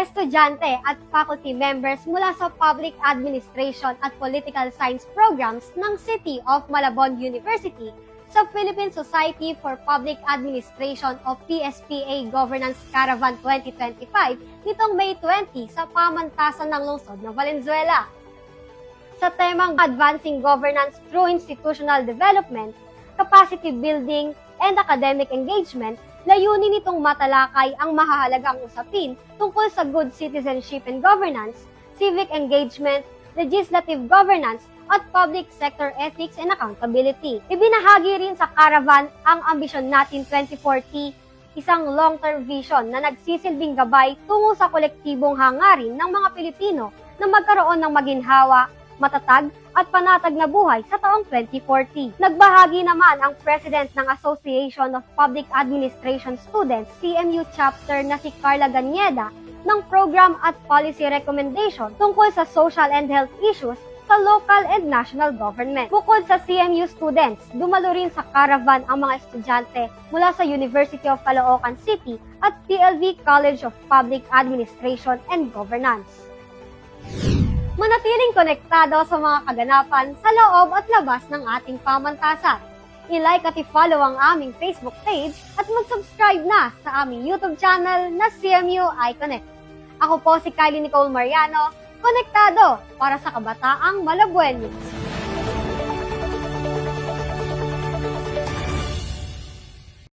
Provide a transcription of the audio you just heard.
estudyante at faculty members mula sa Public Administration at Political Science programs ng City of Malabon University sa Philippine Society for Public Administration of PSPA Governance Caravan 2025 nitong May 20 sa pamantasan ng lungsod ng Valenzuela. Sa temang Advancing Governance through Institutional Development, Capacity Building, and Academic Engagement, layunin nitong matalakay ang mahahalagang usapin tungkol sa good citizenship and governance, civic engagement, legislative governance, at public sector ethics and accountability. Ibinahagi rin sa Caravan ang Ambisyon Natin 2040, isang long-term vision na nagsisilbing gabay tungo sa kolektibong hangarin ng mga Pilipino na magkaroon ng maginhawa, matatag at panatag na buhay sa taong 2040. Nagbahagi naman ang President ng Association of Public Administration Students, CMU Chapter na si Carla Ganyeda, ng program at policy recommendation tungkol sa social and health issues sa local and national government. Bukod sa CMU students, dumalo rin sa caravan ang mga estudyante mula sa University of Caloocan City at PLV College of Public Administration and Governance konektado sa mga kaganapan sa loob at labas ng ating pamantasan. I-like at i-follow ang aming Facebook page at mag-subscribe na sa aming YouTube channel na CMU iConnect. Ako po si Kylie Nicole Mariano, konektado para sa kabataang Malabuenos.